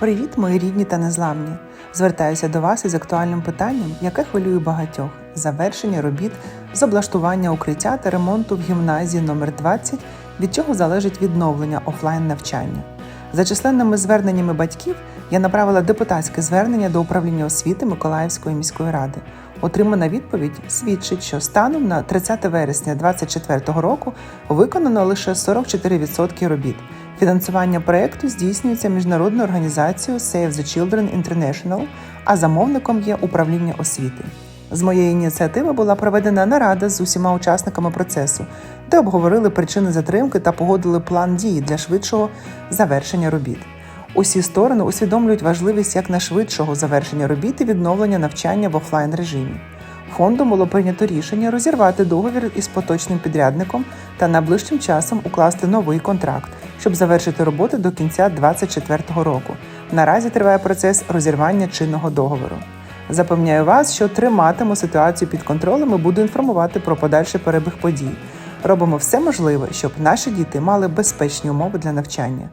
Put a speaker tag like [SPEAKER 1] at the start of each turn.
[SPEAKER 1] Привіт, мої рідні та незламні! Звертаюся до вас із актуальним питанням, яке хвилює багатьох: завершення робіт з облаштування укриття та ремонту в гімназії номер 20 від чого залежить відновлення офлайн навчання. За численними зверненнями батьків я направила депутатське звернення до управління освіти Миколаївської міської ради. Отримана відповідь свідчить, що станом на 30 вересня 2024 року виконано лише 44% робіт. Фінансування проєкту здійснюється міжнародною організацією Save the Children International, а замовником є управління освіти. З моєї ініціативи була проведена нарада з усіма учасниками процесу, де обговорили причини затримки та погодили план дії для швидшого завершення робіт. Усі сторони усвідомлюють важливість якнайшвидшого завершення робіт і відновлення навчання в офлайн режимі. Фондом було прийнято рішення розірвати договір із поточним підрядником та найближчим часом укласти новий контракт, щоб завершити роботи до кінця 2024 року. Наразі триває процес розірвання чинного договору. Запевняю вас, що триматиму ситуацію під контролем і буду інформувати про подальший перебіг подій. Робимо все можливе, щоб наші діти мали безпечні умови для навчання.